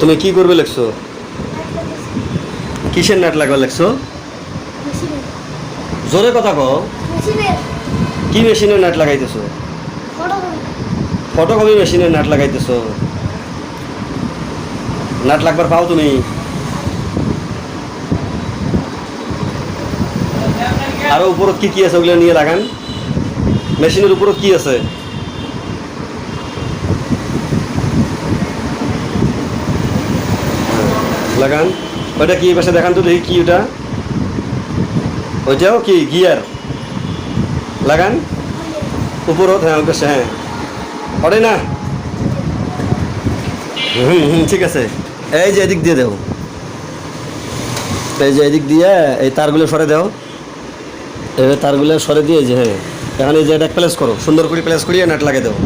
তুমি কি করবে লেখছো? কিসের নাট লাগবে লেখছো? জোরে কথা কও। কি মেশিনের নাট লাগাইতেছো? ফটোকপি মেশিনের নাট লাগাইতেছো। নাট লাগবার পাও তুমি? আরও উপরত কি কি আছে ওগুলো নিয়ে লাগান? মেশিনের উপরত কি আছে? লাগান। ওটা কি পাশে দেখান তো দেখি কি ওটা। ওইটাও কি গিয়ার? লাগান। উপরত হ্যাঁ পাশে হ্যাঁ। পড়ে না। হুম হুম, ঠিক আছে। এই যে এদিক দিয়ে দেও। এই যে এদিক দিয়ে এই তারগুলো সরে দাও। এবার তারগুলো সরে দিয়ে যে হ্যাঁ। এখানে যে এটা প্লেস করো। সুন্দর করে প্লেস করিয়ে নাট লাগিয়ে দেও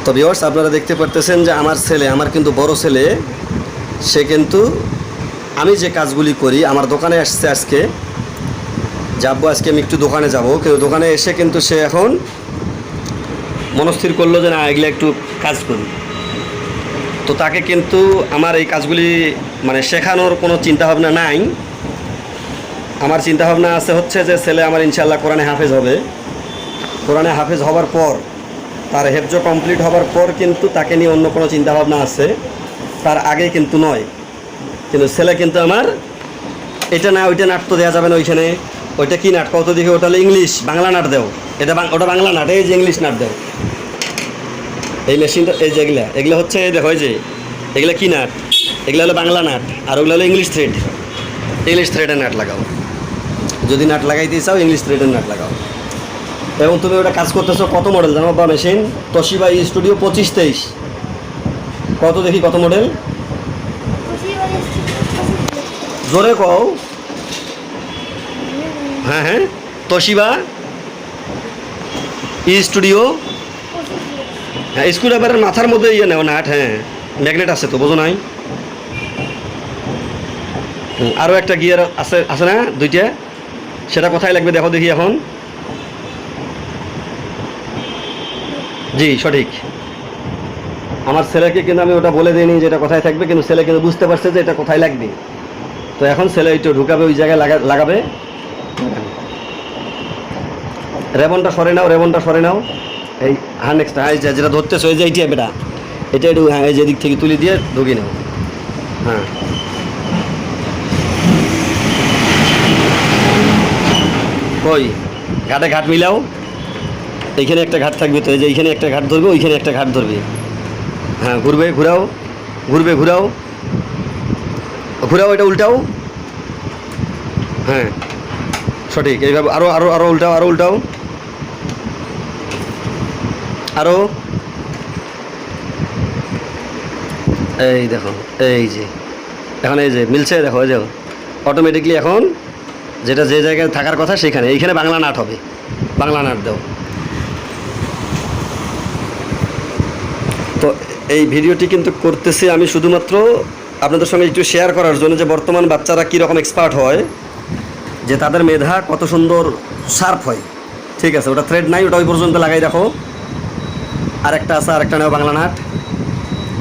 তো ভিওয়ার্স আপনারা দেখতে পারতেছেন যে আমার ছেলে, আমার কিন্তু বড় ছেলে, সে কিন্তু আমি যে কাজগুলি করি, আমার দোকানে আসছে আজকে। যাব আজকে, আমি একটু দোকানে যাব। কিন্তু দোকানে এসে কিন্তু সে এখন মনস্থির করল যে না, এগুলো একটু কাজ করি। তো তাকে কিন্তু আমার এই কাজগুলি মানে শেখানোর কোনো চিন্তাভাবনা নাই। আমার চিন্তাভাবনা আছে হচ্ছে যে, ছেলে আমার ইনশাল্লাহ কোরআনে হাফেজ হবে। কোরআনে হাফেজ হবার পর তার হেফজ কমপ্লিট হবার পর কিন্তু তাকে নিয়ে অন্য কোনো চিন্তাভাবনা আছে। তার আগে কিন্তু নয়। কিন্তু ছেলে কিন্তু আমার, এটা না, ওইটা নাট তো দেওয়া যাবে না ওইখানে। ওইটা কি নাট কত দিকে ওটা হলো ইংলিশ, বাংলা নাট দেও। এটা ওটা বাংলা নাট, এই যে ইংলিশ নাট দেও। এই মেশিনটা, এই যে এগুলা। এগুলো হচ্ছে দেখো যে, এগুলা কি নাট? এগুলো হলো বাংলা নাট, আর ওগুলো হলো ইংলিশ থ্রেড ইংলিশ থ্রেডের নাট লাগাও। যদি নাট লাগাইতে চাও, ইংলিশ থ্রেডের নাট লাগাও। এবং তুমি ওটা কাজ করতেছো কত মডেল জানো বা মেশিন তোশিবা স্টুডিও পঁচিশ তেইশ। কত দেখি কত মডেল জোরে কও। হ্যাঁ হ্যাঁ। তোশিবা ই স্টুডিও হ্যাঁ স্ক্রু ড্রাইভারের মাথার মধ্যে ইয়ে নেও নাট হ্যাঁ। ম্যাগনেট আছে তো, বোঝো নাই? আরও একটা গিয়ার আছে আছে না? দুইটা? সেটা কোথায় লাগবে দেখো দেখি এখন। জি, সঠিক। আমার ছেলেকে কিন্তু আমি ওটা বলে দিইনি যে এটা কোথায় থাকবে, কিন্তু ছেলে কিন্তু বুঝতে পারছে যে এটা কোথায় লাগবে। তো এখন ছেলে একটু ঢুকাবে, ওই জায়গায় লাগা লাগাবে। রেবনটা সরে নাও, রেবনটা সরে নাও। এই হ্যাঁ নেক্সট হ্যাঁ এই যেটা ধরতেছো, এই যে এইটা বেটা এটা একটু হ্যাঁ এই যে দিক থেকে তুলে দিয়ে ঢুকিয়ে নাও। হ্যাঁ। কই? ঘাটে ঘাট মিলাও। এইখানে একটা ঘাট থাকবে, তো এই যে এইখানে একটা ঘাট ধরবে, ওইখানে একটা ঘাট ধরবে। হ্যাঁ ঘুরবে, ঘুরাও ঘুরবে, ঘুরাও। ঘুরাও, এটা উল্টাও। হ্যাঁ সঠিক, এইভাবে আরও আরও আরও উল্টাও আরও উল্টাও। আরও এই দেখো, এই যে, এখন এই যে, মিলছে, দেখো, এই দেখো অটোমেটিকলি এখন যেটা যে জায়গায় থাকার কথা, সেখানে, এইখানে বাংলা নাট হবে, বাংলা নাট দাও। তো এই ভিডিওটি কিন্তু করতেছি আমি শুধুমাত্র আপনাদের সঙ্গে একটু শেয়ার করার জন্য যে বর্তমান বাচ্চারা কীরকম এক্সপার্ট হয়, যে তাদের মেধা কত সুন্দর শার্প হয়। ঠিক আছে, ওটা থ্রেড নাই, ওটা ওই পর্যন্ত লাগাই রাখো আরেকটা আছে, আরেকটা নেও বাংলা নাট।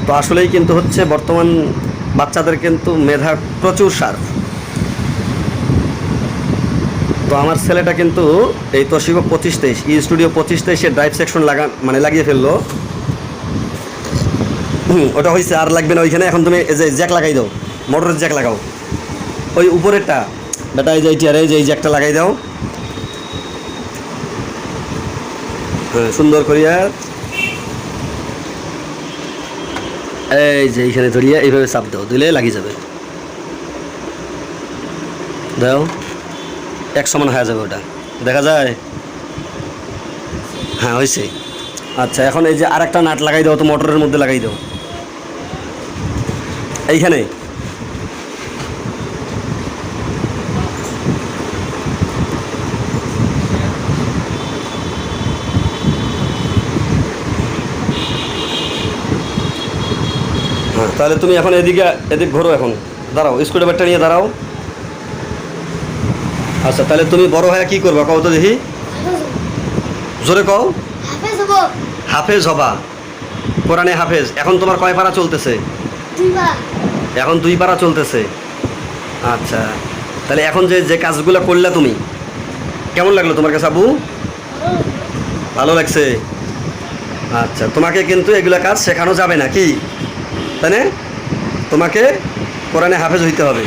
তো আসলেই কিন্তু হচ্ছে বর্তমান বাচ্চাদের কিন্তু মেধা প্রচুর শার্প তো আমার ছেলেটা কিন্তু এই তোশিবা পঁচিশ তেইশ ই স্টুডিও পঁচিশ তেইশে ড্রাইভ সেকশন লাগা মানে লাগিয়ে ফেলল। ওটা হয়েছে আর লাগবে না ওইখানে, এখন তুমি এই যে জ্যাক লাগাই দাও, মোটরের জ্যাক লাগাও। ওই উপরেরটা, বেটা এই যে এইটি আর, এই যে এই জ্যাকটা লাগাই দাও। হ্যাঁ সুন্দর করিয়া। এই যে এইখানে ধরিয়া এইভাবে চাপ দাও, দিলে লাগিয়ে যাবে। দাও। এক সমান হয়ে যাবে ওটা। দেখা যায়? হ্যাঁ হয়েছে আচ্ছা এখন এই যে আর একটা নাট লাগাই দাও, তো মোটরের মধ্যে লাগাই দাও। এইখানে। হ্যাঁ তাহলে তুমি এখন এদিকে এদিক ঘোরো এখন। দাঁড়াও স্ক্রুড্রাইভারটা নিয়ে দাঁড়াও। আচ্ছা তাহলে তুমি বড় হয়ে কি করবা? কও তো দেখি। জোরে কও। হাফেজ হবা। কোরআনে হাফেজ। এখন তোমার কয় পারা চলতেছে? এখন দুই পারা চলতেছে। আচ্ছা তাহলে এখন যে যে কাজগুলো করলে তুমি কেমন লাগল তোমার কাছে আবু? ভালো লাগছে। আচ্ছা তোমাকে কিন্তু এগুলো কাজ শেখানো যাবে না কি? তাই না? তোমাকে কোরআনে হাফেজ হইতে হবে।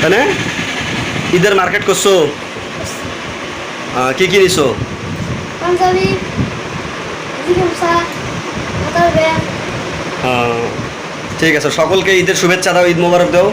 তাই না? ঈদের মার্কেট করছ? কি কি নিছো পাঞ্জাবি ঠিক আছে সকলকে ঈদের শুভেচ্ছা দাও ঈদ মোবারক দাও।